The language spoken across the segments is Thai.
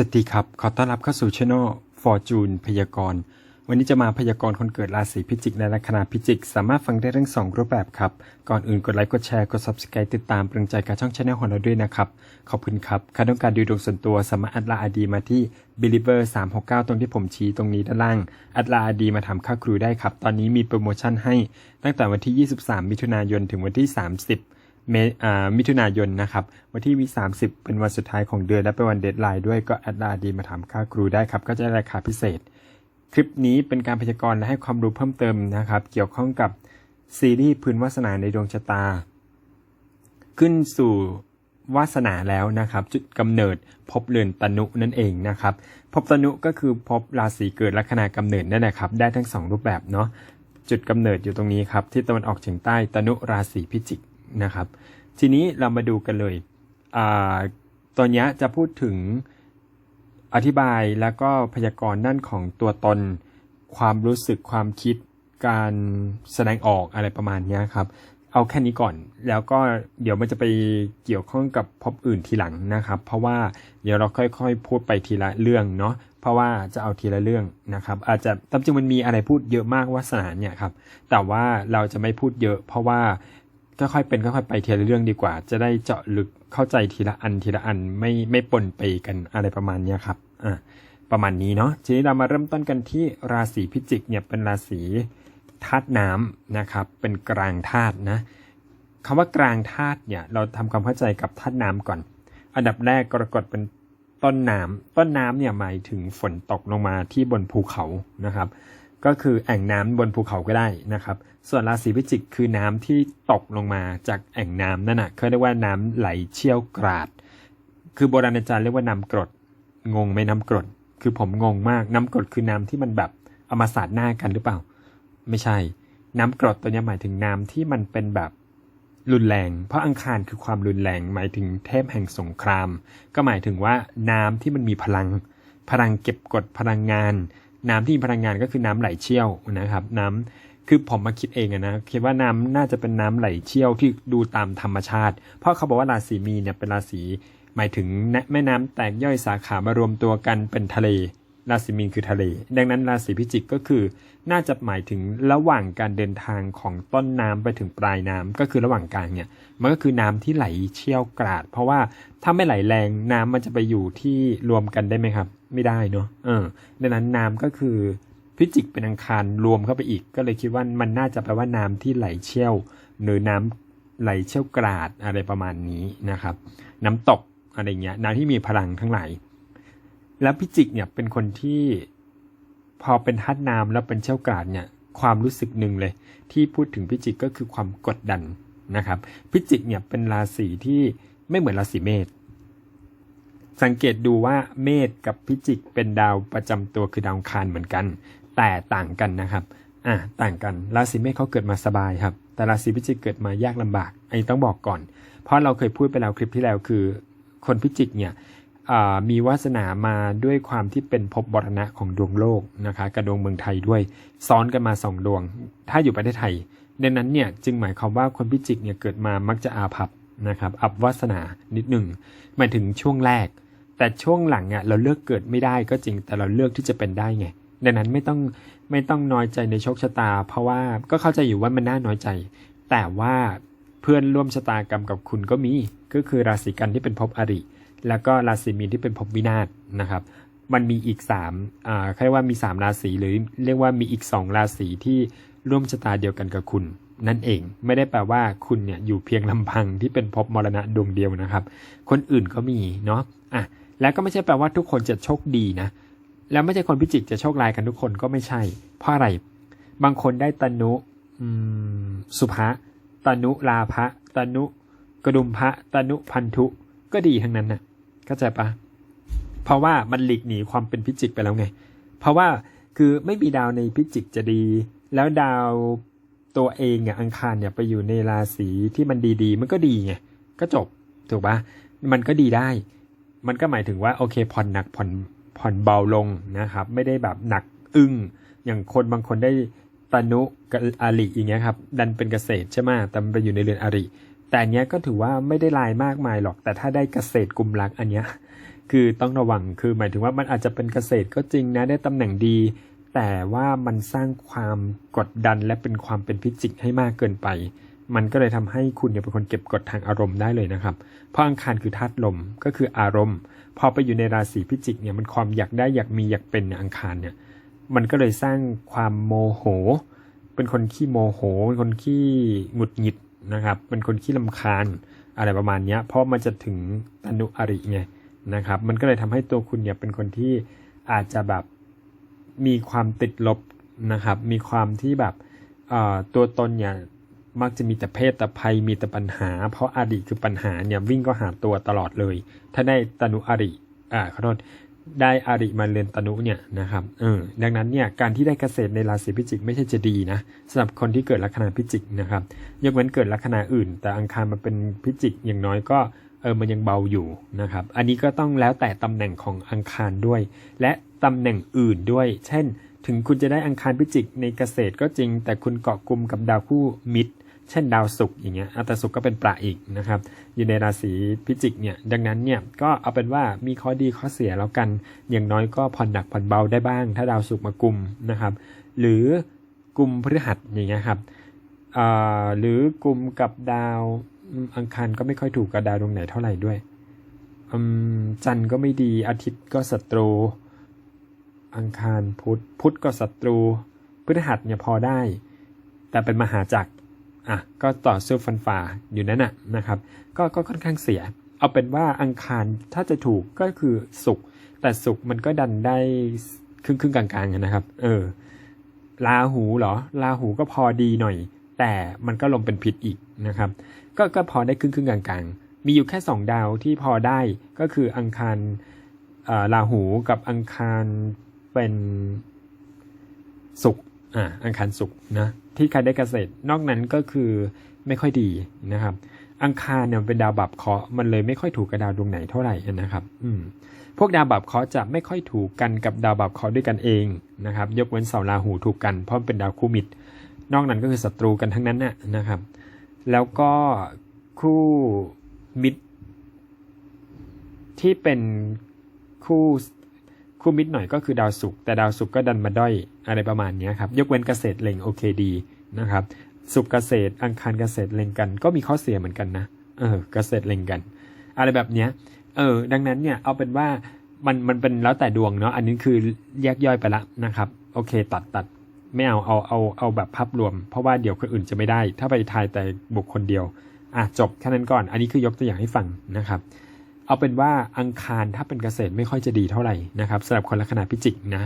สวัสดีครับ ขอต้อนรับเข้าสู่ช่องฟอร์จูนพยากรณ์ วันนี้จะมาพยากรณ์คนเกิดราศีพิจิกในลัคนาพิจิก สามารถฟังได้ทั้งสองรูปแบบครับ ก่อนอื่นกดไลค์ กดแชร์ กด subscribe ติดตามเปลืองใจกับช่องชาแนลของเราด้วยนะครับ ขอบคุณครับใครต้องการดูดวงส่วนตัวสามารถอัดลาอดีมาที่ believer 369 ตรงที่ผมชี้ตรงนี้ด้านล่าง อัดลาอดีมาทำค่าครูได้ครับ ตอนนี้มีโปรโมชั่นให้ตั้งแต่วันที่ 23 มิถุนายนถึงวันที่ 30 เมอ่ามิถุนายนนะครับ วันที่มี 30 เป็นวันสุดท้ายของเดือนและเป็นวันเดทไลน์ด้วยก็แอดลาดีมาถามค่าครูได้ครับ ก็จะได้ราคาพิเศษ คลิปนี้เป็นการพยากรณ์และให้ความรู้เพิ่มเติมนะครับ เกี่ยวข้องกับซีรีส์พื้นวาสนาในดวงชะตา ขึ้นสู่วาสนาแล้วนะครับ จุดกำเนิดพบเรือนตนุนั่นเองนะครับพบตนุก็คือพบราศีเกิดลัคนากำเนิดนั่นแหละครับ ได้ทั้งสองรูปแบบเนาะจุดกำเนิดอยู่ตรงนี้ครับที่ตะวันออกเฉียงใต้ตนุราศีพิจิก นะครับ ทีนี้เรามาดูกันเลยอตอนนี้จะพูดถึงอธิบายแล้วก็พยากรณ์ด้านของตัวตน ความรู้สึกความคิดการแสดงออกอะไรประมาณนี้ครับ เอาแค่นี้ก่อน แล้วก็เดี๋ยวมันจะไปเกี่ยวข้องกับพบอื่นทีหลังนะครับ เพราะว่าเดี๋ยวเราค่อยๆ พูดไปทีละเรื่องเนาะ เพราะว่าจะเอาทีละเรื่องนะครับ อาจจะตามจริงมันมีอะไรพูดเยอะมากวาสนาเนี่ยครับ แต่ว่าเราจะไม่พูดเยอะ เพราะว่า ค่อยๆเป็นค่อยๆไปทีละเรื่องดีกว่า จะได้เจาะลึกเข้าใจทีละอันทีละอันไม่ไม่ปนไปกันอะไรประมาณนี้ครับอ่าประมาณนี้เนาะทีนี้เรามาเริ่มต้นกันที่ราศีพิจิกเนี่ยเป็นราศีธาตุน้ำนะครับ เป็นกลางธาตุนะคำว่ากลางธาตุเนี่ยเราทำความเข้าใจกับธาตุน้ำก่อน อันดับแรกกรกฎเป็นต้นน้ำต้นน้ำเนี่ยหมายถึงฝนตกลงมาที่บนภูเขานะครับ ก็คือแอ่งน้ำบนภูเขาก็ได้นะครับ ส่วนราศีพิจิกคือน้ำที่ตกลงมาจากแอ่งน้ำนั่นนะเขาเรียกว่าน้ำไหลเชี่ยวกราด คือโบราณอาจารย์เรียกว่าน้ำกรด งงไหมน้ำกรด คือผมงงมากน้ำกรดคือน้ำที่มันแบบเอามาสาดหน้ากันหรือเปล่า ไม่ใช่ น้ำกรดตัวนี้หมายถึงน้ำที่มันเป็นแบบรุนแรง เพราะอังคารคือความรุนแรง หมายถึงเทพแห่งสงคราม ก็หมายถึงว่าน้ำที่มันมีพลัง พลังเก็บกดพลังงาน น้ำที่มีพลังงานก็คือน้ำไหลเชี่ยวนะครับ น้ำคือผมมาคิดเองอะนะคิดว่าน้ำน่าจะเป็นน้ำไหลเชี่ยวที่ดูตามธรรมชาติ เพราะเขาบอกว่าราศีมีเนี่ยเป็นราศีหมายถึงแม่น้ำแตกย่อยสาขามารวมตัวกันเป็นทะเล ราศีมีนคือทะเล ดังนั้นราศีพิจิกก็คือ น่าจะหมายถึงระหว่างการเดินทางของต้นน้ำไปถึงปลายน้ำก็คือระหว่างกลางเนี่ยมันก็คือน้ำที่ไหลเชี่ยวกราด เพราะว่าถ้าไม่ไหลแรงน้ำมันจะไปอยู่ที่รวมกันได้ไหมครับ ไม่ได้เนาะเออดังนั้นน้ำก็คือพิจิกเป็นอังคารรวมเข้าไปอีก ก็เลยคิดว่ามันน่าจะแปลว่าน้ำที่ไหลเชี่ยว หรือน้ำไหลเชี่ยวกราดอะไรประมาณนี้นะครับ น้ำตกอะไรเงี้ยน้ำที่มีพลังทั้งหลายแล้วพิจิกเนี่ยเป็นคนที่พอเป็นทัดน้ำแล้วเป็นเชี่ยวกราดเนี่ยความรู้สึกหนึ่งเลย ที่พูดถึงพิจิกก็คือความกดดันนะครับ พิจิกเนี่ยเป็นราศีที่ไม่เหมือนราศีเมษ สังเกตดูว่าเมษกับพิจิกเป็นดาวประจำตัวคือดาวคารเหมือนกัน แต่ต่างกันนะครับอ่าต่างกันราศีเมษเขาเกิดมาสบายครับ แต่ราศีพิจิกเกิดมายากลำบากอันนี้ต้องบอกก่อน เพราะเราเคยพูดไปแล้วคลิปที่แล้วคือ คนพิจิกเนี่ยมีวาสนามาด้วยความที่เป็นภพบรณะของดวงโลกนะคะกับดวงเมืองไทยด้วย ซ้อนกันมาสองดวง ถ้าอยู่ประเทศไทยดังนั้นเนี่ยจึงหมายความว่าคนพิจิกเนี่ยเกิดมามักจะอาภัพนะครับอับวาสนานิดหนึ่งหมายถึงช่วงแรก แต่ช่วงหลังอะเราเลือกเกิดไม่ได้ก็จริง แต่เราเลือกที่จะเป็นได้ไงดังนั้นไม่ต้องไม่ต้องน้อยใจในโชคชะตา เพราะว่าก็เข้าใจอยู่ว่ามันน่าน้อยใจ แต่ว่าเพื่อนร่วมชะตากรรมกับคุณก็มี ก็คือราศีกันที่เป็นภพอริ แล้วก็ราศีมีนที่เป็นภพวินาศนะครับ มันมีอีก3อ่าเรียกว่ามี 3 ราศีหรือเรียกว่ามีอีก 2 ราศีที่ร่วมชะตาเดียวกันกับคุณ นั่นเองไม่ได้แปลว่าคุณเนี่ยอยู่เพียงลำพังที่เป็นภพมรณะดวงเดียวนะครับ คนอื่นก็มีเนาะอะ แล้วก็ไม่ใช่แปลว่าทุกคนจะโชคดีนะ แล้วไม่ใช่คนพิจิกจะโชครายกันทุกคนก็ไม่ใช่ เพราะอะไร บางคนได้ตนุสุภะตนุลาภะตนุกระดุมพระตนุพันธุก็ดีทั้งนั้นนะ่ะเข้าใจปะเพราะว่ามันหลีกหนีความเป็นพิจิกไปแล้วไง เพราะว่าคือไม่มีดาวในพิจิกจะดี แล้วดาวตัวเองอะอังคารเนี่ยไปอยู่ในราศีที่มันดีๆ มันก็ดีไงก็จบถูกปะมันก็ดีได้ มันก็หมายถึงว่าโอเคผ่อนหนักผ่อนผ่อนเบาลงนะครับ ไม่ได้แบบหนักอึ้งอย่างคนบางคนได้ตนุกับอาริอย่างเงี้ยครับดันเป็นเกษตรใช่ไหมแต่มันไปอยู่ในเรือนอาริแต่อันเนี้ยก็ถือว่าไม่ได้ลายมากมายหรอก แต่ถ้าได้เกษตรกลุ่มรักอันเนี้ยคือต้องระวังคือหมายถึงว่ามันอาจจะเป็นเกษตรก็จริงนะได้ตำแหน่งดี แต่ว่ามันสร้างความกดดันและเป็นความเป็นพิจิกให้มากเกินไป มันก็เลยทำให้คุณเนี่ยเป็นคนเก็บกดทางอารมณ์ได้เลยนะครับ เพราะอังคารคือธาตุลมก็คืออารมณ์ พอไปอยู่ในราศีพิจิกเนี่ยมันความอยากได้อยากมีอยากเป็นเนี่ยอังคารเนี่ย มันก็เลยสร้างความโมโห เป็นคนขี้โมโห เป็นคนขี้หงุดหงิดนะครับ เป็นคนขี้ลำคาญอะไรประมาณนี้เพราะมันจะถึงอนุอริไงนะครับ มันก็เลยทำให้ตัวคุณเนี่ยเป็นคนที่อาจจะแบบมีความติดลบนะครับ มีความที่แบบตัวตนเนี่ย มักจะมีแต่เพศแต่ภัยมีแต่ปัญหา เพราะอดีตคือปัญหาเนี่ยวิ่งก็หาตัวตลอดเลย ถ้าได้ตนุอริอ่าขอโทษได้อาริมาเรือนตนุเนี่ยนะครับเออดังนั้นเนี่ยการที่ได้เกษตรในราศีพิจิกไม่ใช่จะดีนะสำหรับคนที่เกิดลัคนาพิจิกนะครับยกเว้นเกิดลัคนาอื่น แต่อังคารมาเป็นพิจิกอย่างน้อยก็เออมันยังเบาอยู่นะครับ อันนี้ก็ต้องแล้วแต่ตำแหน่งของอังคารด้วย และตำแหน่งอื่นด้วย เช่น ถึงคุณจะได้อังคารพิจิกในเกษตรก็จริง แต่คุณเกาะกลุ่มกับดาวคู่มิตร เช่นดาวศุกร์อย่างเงี้ยอะแต่ศุกร์ก็เป็นประอีกนะครับอยู่ในราศีพิจิกเนี่ยดังนั้นเนี่ยก็เอาเป็นว่ามีข้อดีข้อเสียแล้วกัน อย่างน้อยก็ผ่อนหนักผ่อนเบาได้บ้าง ถ้าดาวศุกร์มากุมนะครับ หรือกลุ่มพฤหัสอย่างเงี้ยครับหรือกลุ่มกับดาวอังคารก็ไม่ค่อยถูกกับดาวดวงไหนเท่าไหร่ด้วยจันทร์ก็ไม่ดีอาทิตย์ก็ศัตรู อังคารพุธพุธก็ศัตรูพฤหัสเนี่ยพอได้ แต่เป็นมหาจักร อะก็ต่อสู้ฟันฝ่าอยู่นั่นน่ะนะครับก็ก็ค่อนข้างเสีย เอาเป็นว่าอังคารถ้าจะถูกก็คือสุกแต่สุกมันก็ดันได้ครึ่งครึ่งกลางๆนะครับ เออลาหูเหรอลาหูก็พอดีหน่อย แต่มันก็ลงเป็นพิษอีกนะครับ ก็ก็พอได้ครึ่งครึ่งกลางๆ มีอยู่แค่สองดาวที่พอได้ก็คืออังคารเอ่อราหูกับอังคารเป็นศุก อ่าอังคารศุกร์นะที่ใครได้เกษตร นอกนั้นก็คือไม่ค่อยดีนะครับ อังคารเนี่ยเป็นดาวบับเคราะห์มันเลยไม่ค่อยถูกกับดาวดวงไหนเท่าไหร่นะครับ อืมพวกดาวบับเคราะห์จะไม่ค่อยถูกกันกับดาวบับเคราะห์ด้วยกันเองนะครับ ยกเว้นเสาราหูถูกกันเพราะมันเป็นดาวคู่มิตร นอกนั้นก็คือศัตรูกันทั้งนั้นน่ะนะครับ แล้วก็คู่มิตร ที่เป็นคู่คู่มิตรหน่อยก็คือดาวศุกร์แต่ดาวศุกร์ก็ดันมาด้อย อะไรประมาณนี้ครับยกเว้นเกษตรเล็งโอเคดีนะครับศุกเกษตรอังคารเกษตรเล็งกันก็มีข้อเสียเหมือนกันนะเออเกษตรเล็งกัน อะไรแบบเนี้ยเออดังนั้นเนี่ยเอาเป็นว่ามันมันเป็นแล้วแต่ดวงเนาะอันนี้คือแยกย่อยไปละนะครับโอเคตัดตัดไม่เอาเอาเอาเอาแบบภาพรวม เพราะว่าเดี๋ยวคนอื่นจะไม่ได้ ถ้าไปทายแต่บุคคลเดียวอะจบแค่นั้นก่อน อันนี้คือยกตัวอย่างให้ฟังนะครับเอาเป็นว่าอังคารถ้าเป็นเกษตรไม่ค่อยจะดีเท่าไหร่นะครับสำหรับคนลัคนาพิจิกนะ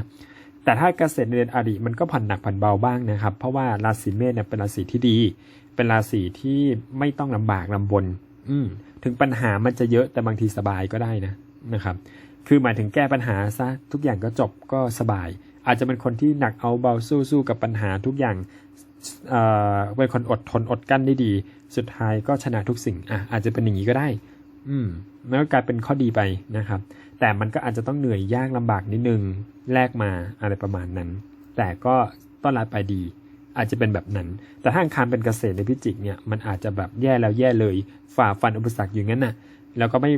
แต่ถ้าเกษตรในเดือนอริมันก็ผ่อนหนักผ่อนเบาบ้างนะครับ เพราะว่าราศีเมษเนี่ยเป็นราศีที่ดี เป็นราศีที่ไม่ต้องลำบากลำบน อืมถึงปัญหามันจะเยอะแต่บางทีสบายก็ได้นะนะครับ คือหมายถึงแก้ปัญหาซะทุกอย่างก็จบก็สบาย อาจจะเป็นคนที่หนักเอาเบาสู้สู้กับปัญหาทุกอย่างเอ่อเป็นคนอดทนอดกั้นได้ดี สุดท้ายก็ชนะทุกสิ่งอะอาจจะเป็นอย่างนี้ก็ได้ อืมมันก็กลายเป็นข้อดีไปนะครับ แต่มันก็อาจจะต้องเหนื่อยยากลำบากนิดนึงแลกมาอะไรประมาณนั้น แต่ก็ต้อนรับไปดี อาจจะเป็นแบบนั้น แต่ถ้าอังคารเป็นเกษตรในพิจิกเนี่ยมันอาจจะแบบแย่แล้วแย่เลยฝ่าฟันอุปสรรคอยู่งั้นน่ะแล้วก็ไม่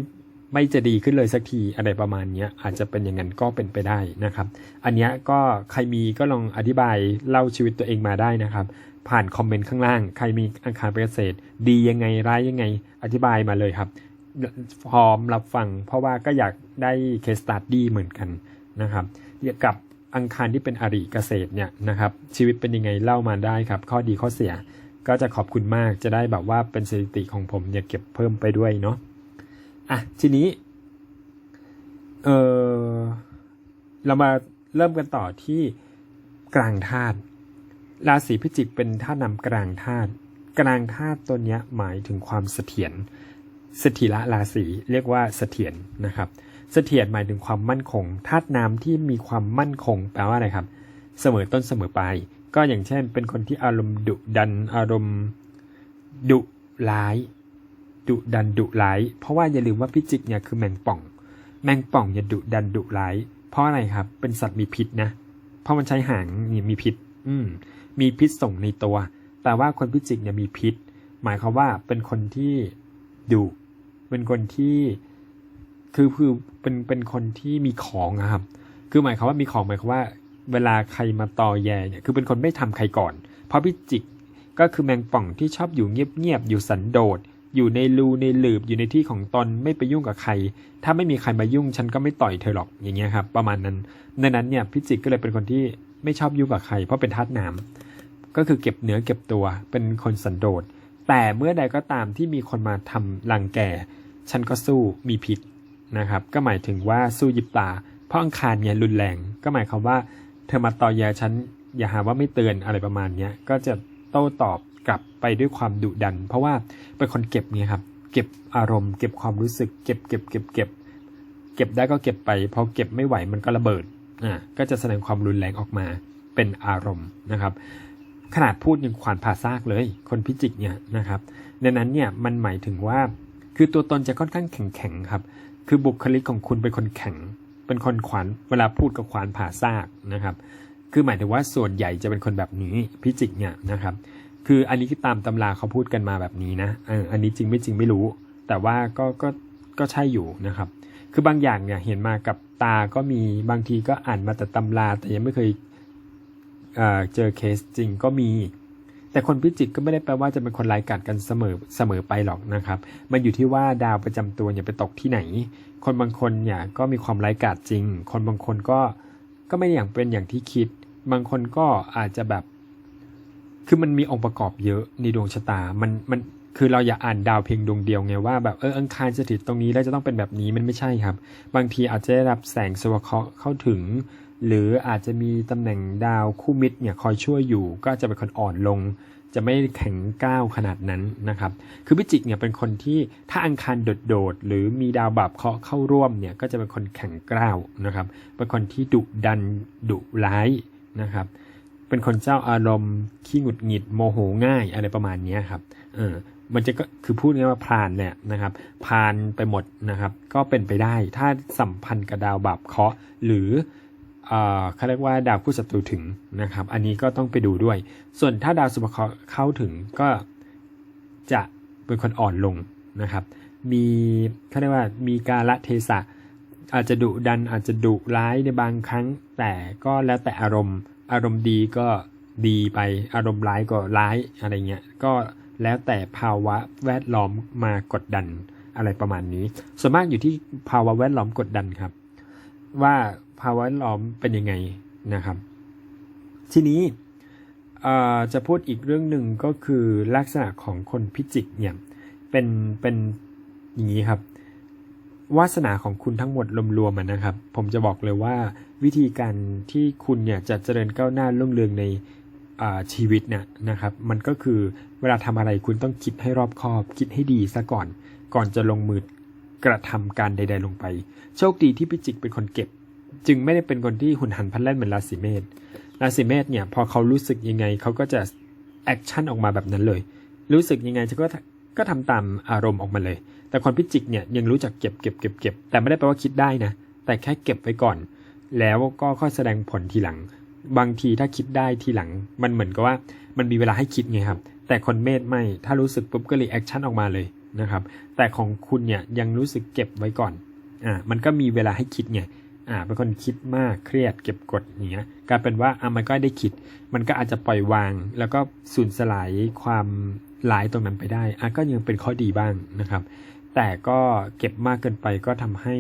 ไม่จะดีขึ้นเลยสักทีอะไรประมาณนี้อาจจะเป็นอย่างนั้นก็เป็นไปได้นะครับ อันนี้ก็ใครมีก็ลองอธิบายเล่าชีวิตตัวเองมาได้นะครับ ผ่านคอมเมนต์ข้างล่าง ใครมีอังคารเป็นเกษตร ดียังไงร้ายยังไงอธิบายมาเลยครับ พร้อมรับฟัง เพราะว่าก็อยากได้เคสตัดดี้เหมือนกันนะครับกับอังคารที่เป็นอริเกษตรเนี่ยนะครับ ชีวิตเป็นยังไงเล่ามาได้ครับ ข้อดีข้อเสียก็จะขอบคุณมากจะได้แบบว่าเป็นสถิติของผมเนี่ยเก็บเพิ่มไปด้วยเนาะอะทีนี้เออเรามาเริ่มกันต่อที่กลางธาตุราศีพิจิกเป็นธาตุนำกลางธาตุกลางธาตุตัวเนี้ยหมายถึงความเสถียร สถิระราศีเรียกว่าเสถียรนะครับ เสถียรหมายถึงความมั่นคงธาตุน้ำที่มีความมั่นคงแปลว่าอะไรครับ เสมอต้นเสมอปลายก็อย่างเช่น เป็นคนที่อารมณ์ดุดันอารมณ์ดุร้ายดุดันดุร้าย เพราะว่าอย่าลืมว่าพิจิกเนี่ยคือแมงป่อง แมงป่องอย่าดุดันดุร้าย เพราะอะไรครับ เป็นสัตว์มีพิษนะ เพราะมันใช้หางนี่มีพิษ อืม มีพิษส่งในตัว แต่ว่าคนพิจิกเนี่ยมีพิษ หมายความว่าเป็นคนที่ดุ เป็นคนที่คือคือเป็นเป็นคนที่มีของอะครับ คือหมายความว่ามีของหมายความว่า เวลาใครมาตอแยเนี่ยคือเป็นคนไม่ทำใครก่อน เพราะพิจิกก็คือแมงป่องที่ชอบอยู่เงียบๆอยู่สันโดษอยู่ในรูในหลืบอยู่ในที่ของตนไม่ไปยุ่งกับใคร ถ้าไม่มีใครมายุ่งฉันก็ไม่ต่อยเธอหรอกอย่างเงี้ยครับประมาณนั้นดังนั้นเนี่ยพิจิกก็เลยเป็นคนที่ไม่ชอบยุ่งกับใคร เพราะเป็นธาตุน้ำก็คือเก็บเนื้อเก็บตัวเป็นคนสันโดษแต่เมื่อใดก็ตามที่มีคนมาทำรังแก ฉันก็สู้มีผิดนะครับ ก็หมายถึงว่าสู้ยิบตาเพราะอังคารเนี่ยรุนแรง ก็หมายความว่า เธอมาต่อแยฉันอย่าหาว่าไม่เตือนอะไรประมาณเนี้ยก็จะโต้ตอบกลับไปด้วยความดุดัน เพราะว่าเป็นคนเก็บเนี่ยครับ เก็บอารมณ์ เก็บความรู้สึก เก็บเก็บเก็บเก็บเก็บได้ก็เก็บไปพอเก็บไม่ไหวมันก็ระเบิดอ่าก็จะแสดงความรุนแรงออกมาเป็นอารมณ์นะครับ ขนาดพูดยังขวานผ่าซากเลย คนพิจิกเนี่ยนะครับดังนั้นเนี่ยมันหมายถึงว่า คือตัวตนจะค่อนข้างแข็งแข็งๆครับ คือบุคลิกของคุณเป็นคนแข็ง เป็นคนขวานเวลาพูดกับขวานผ่าซากนะครับ คือหมายถึงว่าส่วนใหญ่จะเป็นคนแบบนี้พิจิกเนี่ยนะครับ คืออันนี้คือตามตำราเขาพูดกันมาแบบนี้นะออันนี้จริงไม่จริงไม่รู้ แต่ว่าก็ก็ก็ใช่อยู่นะครับ คือบางอย่างเนี่ยเห็นมากับตาก็มีบางทีก็อ่านมาแต่ตำราแต่ยังไม่เคยเเจอเคสจริงก็มี แต่คนพิจิกก็ไม่ได้แปลว่าจะเป็นคนรายกาจกันเสมอเสมอไปหรอกนะครับ มันอยู่ที่ว่าดาวประจำตัวเนี่ยไปตกที่ไหน คนบางคนเนี่ยก็มีความรายกาจจริง คนบางคนก็ก็ไม่อย่างเป็นอย่างที่คิด บางคนก็อาจจะแบบ คือมันมีองค์ประกอบเยอะในดวงชะตา มันมันคือเราอย่าอ่านดาวเพียงดวงเดียวไงว่าแบบเอออังคารสถิตตรงนี้แล้วจะต้องเป็นแบบนี้มันไม่ใช่ครับ บางทีอาจจะได้รับแสงสวเคราะห์เข้าถึง หรืออาจจะมีตำแหน่งดาวคู่มิตรเนี่ยคอยช่วยอยู่ก็จะเป็นคนอ่อนลง จะไม่แข็งก้าวขนาดนั้นนะครับ คือพิจิกเนี่ยเป็นคนที่ถ้าอังคารโดดๆหรือมีดาวบาปเคาะเข้าร่วมเนี่ยก็จะเป็นคนแข็งกร้าวนะครับเป็นคนที่ดุดันดุร้ายนะครับเป็นคนเจ้าอารมณ์ขี้หงุดหงิดโมโหง่ายอะไรประมาณนี้ครับเออมันจะก็คือพูดง่ายว่าพรานเนี่ยนะครับพรานไปหมดนะครับ ก็เป็นไปได้ถ้าสัมพันธ์กับดาวบาปเคาะห์หรือ เขาเรียกว่าดาวคู่ศัตรูถึงนะครับ อันนี้ก็ต้องไปดูด้วย ส่วนถ้าดาวสุภเคราะห์เข้าถึงก็จะเป็นคนอ่อนลงนะครับ มีเขาเรียกว่ามีกาละเทศะอาจจะดุดันอาจจะดุร้ายในบางครั้ง แต่ก็แล้วแต่อารมณ์ อารมณ์ดีก็ดีไปอารมณ์ร้ายก็ร้ายอะไรเงี้ยก็แล้วแต่ภาวะแวดล้อมมากดดันอะไรประมาณนี้ส่วนมากอยู่ที่ภาวะแวดล้อมกดดันครับ ว่า ภาวะแวดล้อมเป็นยังไงนะครับ ทีนี้เอ่อจะพูดอีกเรื่องหนึ่งก็คือลักษณะของคนพิจิกเนี่ยเป็นเป็นอย่างนี้ครับ วาสนาของคุณทั้งหมดรวมๆมันนะครับ ผมจะบอกเลยว่าวิธีการที่คุณเนี่ยจะเจริญก้าวหน้ารุ่งเรืองในอ่าชีวิตเนี่ยนะครับ มันก็คือเวลาทำอะไรคุณต้องคิดให้รอบคอบ คิดให้ดีซะก่อน ก่อนจะลงมือกระทำการใด ๆ ลงไป โชคดีที่พิจิกเป็นคนเก็บ จึงไม่ได้เป็นคนที่หุนหันพลันแล่นเหมือนราศีเมษราศีเมษเนี่ยพอเขารู้สึกยังไงเขาก็จะแอคชั่นออกมาแบบนั้นเลย รู้สึกยังไงฉันก็ก็ทำตามอารมณ์ออกมาเลย แต่คนพิจิกเนี่ยยังรู้จักเก็บเก็บเก็บเก็บแต่ไม่ได้แปลว่าคิดได้นะ แต่แค่เก็บไว้ก่อน แล้วก็ค่อยแสดงผลทีหลัง บางทีถ้าคิดได้ทีหลัง มันเหมือนกับว่ามันมีเวลาให้คิดไงครับ แต่คนเมษไม่ ถ้ารู้สึกปุ๊บก็รีแอคชั่นออกมาเลยนะครับ แต่ของคุณเนี่ยยังรู้สึกเก็บไว้ก่อน อ่า มันก็มีเวลาให้คิดไง อ่าเป็นคนคิดมากเครียดเก็บกดอย่างเงี้ยกลายเป็นว่าอ่ามันก็ได้คิด มันก็อาจจะปล่อยวาง แล้วก็สูญสลายความหลายตรงนั้นไปได้อะก็ยังเป็นข้อดีบ้างนะครับ แต่ก็เก็บมากเกินไปก็ทำให้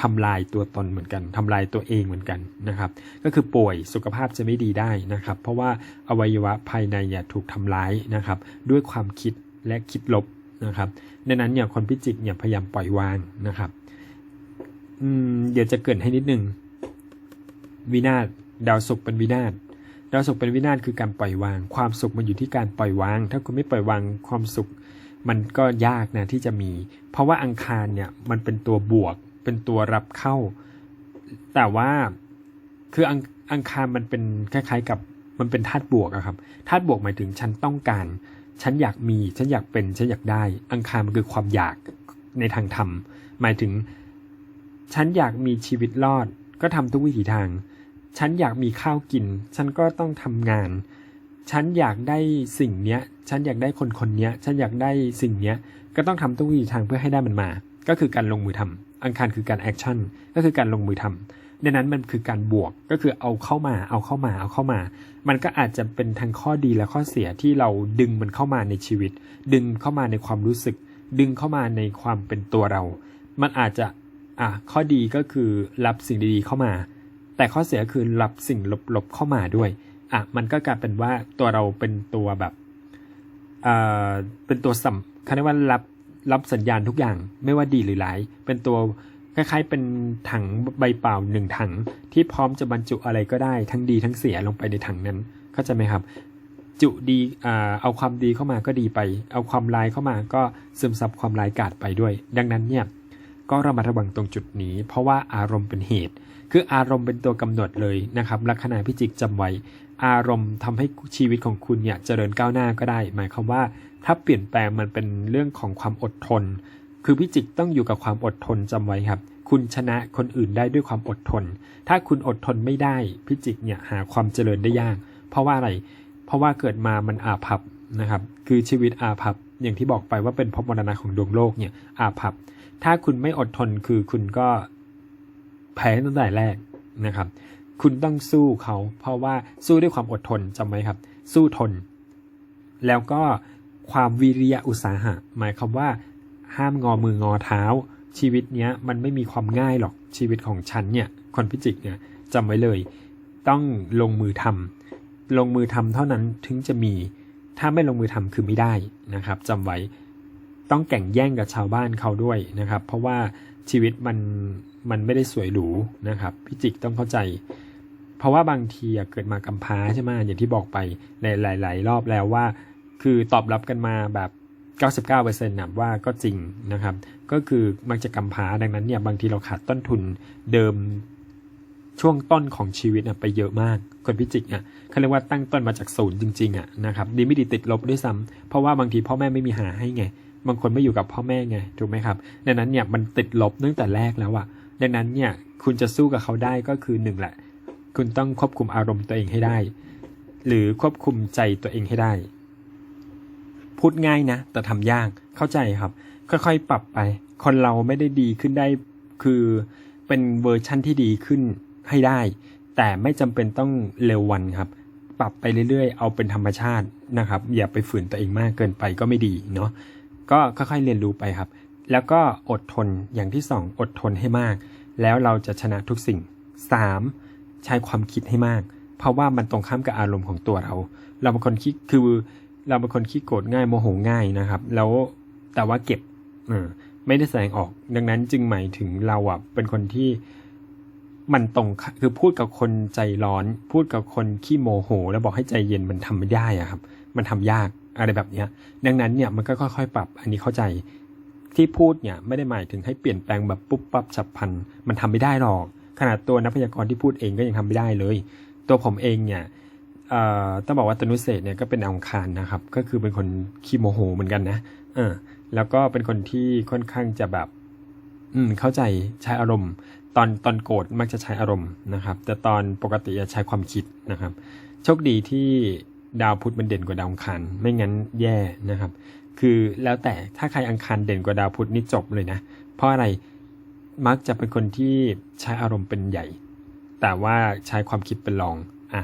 ทำลายตัวตนเหมือนกันทำลายตัวเองเหมือนกันนะครับ ก็คือป่วยสุขภาพจะไม่ดีได้นะครับ เพราะว่าอวัยวะภายในอย่าถูกทำร้ายนะครับ ด้วยความคิดและคิดลบนะครับดังนั้นเนี่ยคนพิจิกเนี่ยพยายามปล่อยวางนะครับ อืม เดี๋ยวจะเกรินให้นิดนึงวินาศดาวศุกร์เป็นวินาศดาวศุกร์เป็นวินาศคือการปล่อยวาง ความสุขมันอยู่ที่การปล่อยวาง ถ้าคุณไม่ปล่อยวางความสุข มันก็ยากนะที่จะมี เพราะว่าอังคารเนี่ยมันเป็นตัวบวก เป็นตัวรับเข้า แต่ว่าคืออังอังคารมันเป็นคล้ายๆ กับมันเป็นธาตุบวกอะครับธาตุบวกหมายถึงฉันต้องการ ฉันอยากมี ฉันอยากเป็น ฉันอยากได้ อังคารมันคือความอยากในทางธรรม หมายถึง ฉันอยากมีชีวิตรอด ก็ทำทุกวิถีทาง ฉันอยากมีข้าวกิน ฉันก็ต้องทำงาน ฉันอยากได้สิ่งเนี้ย ฉันอยากได้คนคนเนี้ย ฉันอยากได้สิ่งเนี้ย ก็ต้องทำทุกวิถีทางเพื่อให้ได้มันมา ก็คือการลงมือทำอังคารคือการแอคชั่น ก็คือการลงมือทำดังนั้นมันคือการบวก ก็คือเอาเข้ามา เอาเข้ามา เอาเข้ามา มันก็อาจจะเป็นทั้งข้อดีและข้อเสียที่เราดึงมันเข้ามาในชีวิต ดึงเข้ามาในความรู้สึก ดึงเข้ามาในความเป็นตัวเรา มันอาจจะ อะข้อดีก็คือรับสิ่งดีๆเข้ามา แต่ข้อเสียคือรับสิ่งลบๆเข้ามาด้วยอะมันก็กลายเป็นว่าตัวเราเป็นตัวแบบเอ่อเป็นตัวสัมเขาเรียกว่ารับรับสัญญาณทุกอย่างไม่ว่าดีหรือร้ายเป็นตัวคล้ายๆเป็นถังใบเปล่าหนึ่งถัง ที่พร้อมจะบรรจุอะไรก็ได้ทั้งดีทั้งเสียลงไปในถังนั้นเข้าใจไหมครับ จุดีอ่าเอาความดีเข้ามาก็ดีไป เอาความร้ายเข้ามาก็ซึมซับความร้ายกาดไปด้วย ดังนั้นเนี่ย ก็ระมัดระวังตรงจุดนี้ เพราะว่าอารมณ์เป็นเหตุ คืออารมณ์เป็นตัวกำหนดเลยนะครับลัคนาพิจิกจำไว้ อารมณ์ทำให้ชีวิตของคุณเนี่ยเจริญก้าวหน้าก็ได้ หมายความว่า ถ้าเปลี่ยนแปลงมันเป็นเรื่องของความอดทน คือพิจิกต้องอยู่กับความอดทนจำไว้ครับ คุณชนะคนอื่นได้ด้วยความอดทน ถ้าคุณอดทนไม่ได้พิจิกเนี่ยหาความเจริญได้ยาก เพราะว่าอะไร เพราะว่าเกิดมามันอาภัพนะครับ คือชีวิตอาภัพอย่างที่บอกไปว่าเป็นภพมรณะของดวงโลกเนี่ยอาภัพ ถ้าคุณไม่อดทนคือคุณก็แพ้ตั้งแต่แรกนะครับ คุณต้องสู้เขา เพราะว่าสู้ด้วยความอดทนจำไว้ครับ สู้ทน แล้วก็ความวิริยะอุตสาหะ หมายความว่าห้ามงอมืองอเท้า ชีวิตเนี้ยมันไม่มีความง่ายหรอกชีวิตของฉันเนี่ยคนพิจิกเนี่ยจำไว้เลย ต้องลงมือทำลงมือทำเท่านั้นถึงจะมี ถ้าไม่ลงมือทำคือไม่ได้นะครับจำไว้ ต้องแข่งแย่งกับชาวบ้านเขาด้วยนะครับ เพราะว่าชีวิตมันมันไม่ได้สวยหรูนะครับพิจิกต้องเข้าใจ เพราะว่าบางทีเกิดมากำพร้าใช่ไหมอย่างที่บอกไปในหลาย ๆ รอบแล้วว่า คือตอบรับกันมาแบบ 99%นะว่าก็จริงนะครับ ก็คือมักจะกำพร้าดังนั้นเนี่ยบางทีเราขาดต้นทุนเดิมช่วงต้นของชีวิตอะไปเยอะมาก คนพิจิกอะเขาเรียกว่าตั้งต้นมาจากศูนย์จริงๆอะนะครับดีไม่ดีติดลบด้วยซ้ำเพราะว่าบางทีพ่อแม่ไม่มีหาให้ไง บางคนไม่อยู่กับพ่อแม่ไงถูกไหมครับ ดังนั้นเนี่ยมันติดลบตั้งแต่แรกแล้วอะดังนั้นเนี่ยคุณจะสู้กับเขาได้ก็คือหนึ่งแหละ คุณต้องควบคุมอารมณ์ตัวเองให้ได้ หรือควบคุมใจตัวเองให้ได้ พูดง่ายนะ แต่ทำยากเข้าใจครับ ค่อยๆ ปรับไป คนเราไม่ได้ดีขึ้นได้ คือเป็นเวอร์ชั่นที่ดีขึ้นให้ได้ แต่ไม่จำเป็นต้องเร็ววันครับ ปรับไปเรื่อยๆ เอาเป็นธรรมชาตินะครับ อย่าไปฝืนตัวเองมากเกินไปก็ไม่ดีเนาะ ก็ค่อยๆเรียนรู้ไปครับ แล้วก็อดทนอย่างที่สองอดทนให้มาก แล้วเราจะชนะทุกสิ่งสามใช้ความคิดให้มาก เพราะว่ามันตรงข้ามกับอารมณ์ของตัวเรา เราเป็นคนคิดคือเราเป็นคนขี้โกรธง่ายโมโหง่ายนะครับ แล้วแต่ว่าเก็บอไม่ได้แสดงออก ดังนั้นจึงหมายถึงเราอะเป็นคนที่มันตรงคือพูดกับคนใจร้อน พูดกับคนขี้โมโห แล้วบอกให้ใจเย็นมันทำไม่ได้อะครับ มันทำยาก อะไรแบบเนี้ยดังนั้นเนี่ยมันก็ค่อยๆ ปรับ อันนี้เข้าใจที่พูดเนี่ยไม่ได้หมายถึงให้เปลี่ยนแปลงแบบปุ๊บปั๊บฉับพลัน มันทำไม่ได้หรอก ขนาดตัวนักพยากรณ์ที่พูดเองก็ยังทำไม่ได้เลย ตัวผมเองเนี่ยเอ่อต้องบอกว่าตนุเศษเนี่ยก็เป็นองคารนะครับ ก็คือเป็นคนขี้โมโหเหมือนกันนะเออแล้วก็เป็นคนที่ค่อนข้างจะแบบ อืมเข้าใจใช้อารมณ์ ตอนตอนโกรธมักจะใช้อารมณ์นะครับ แต่ตอนปกติจะใช้ความคิดนะครับ โชคดีที่ ดาวพุธมันเด่นกว่าดาวอังคารไม่งั้นแย่นะครับ คือแล้วแต่ถ้าใครอังคารเด่นกว่าดาวพุธนี่จบเลยนะ เพราะอะไรมักจะเป็นคนที่ใช้อารมณ์เป็นใหญ่ แต่ว่าใช้ความคิดเป็นรองอะ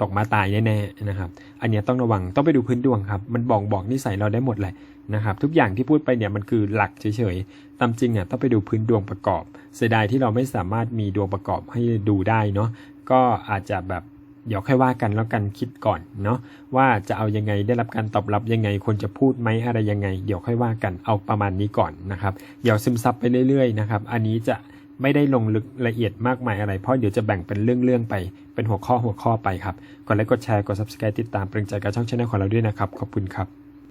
ตกมาตายแน่ๆนะครับ อันนี้ต้องระวังต้องไปดูพื้นดวงครับ มันบอกบอกนิสัยเราได้หมดเลยนะครับ ทุกอย่างที่พูดไปเนี่ยมันคือหลักเฉยๆตามจริงอะต้องไปดูพื้นดวงประกอบ เสียดายที่เราไม่สามารถมีดวงประกอบให้ดูได้เนาะก็อาจจะแบบ เดี๋ยวค่อยว่ากันแล้วกันคิดก่อนเนาะว่าจะเอายังไงได้รับการตอบรับยังไงควรจะพูดไหมอะไรยังไง เดี๋ยวค่อยว่ากันเอาประมาณนี้ก่อนนะครับเดี๋ยวซึมซับไปเรื่อยๆนะครับอันนี้จะไม่ได้ลงลึกละเอียดมากมายอะไร เพราะเดี๋ยวจะแบ่งเป็นเรื่องๆไป เป็นหัวข้อหัวข้อไปครับ กดไลค์กดแชร์ กด subscribe ติดตามเปรึงใจกับช่องช anel ของเราด้วยนะครับ ขอบคุณครับ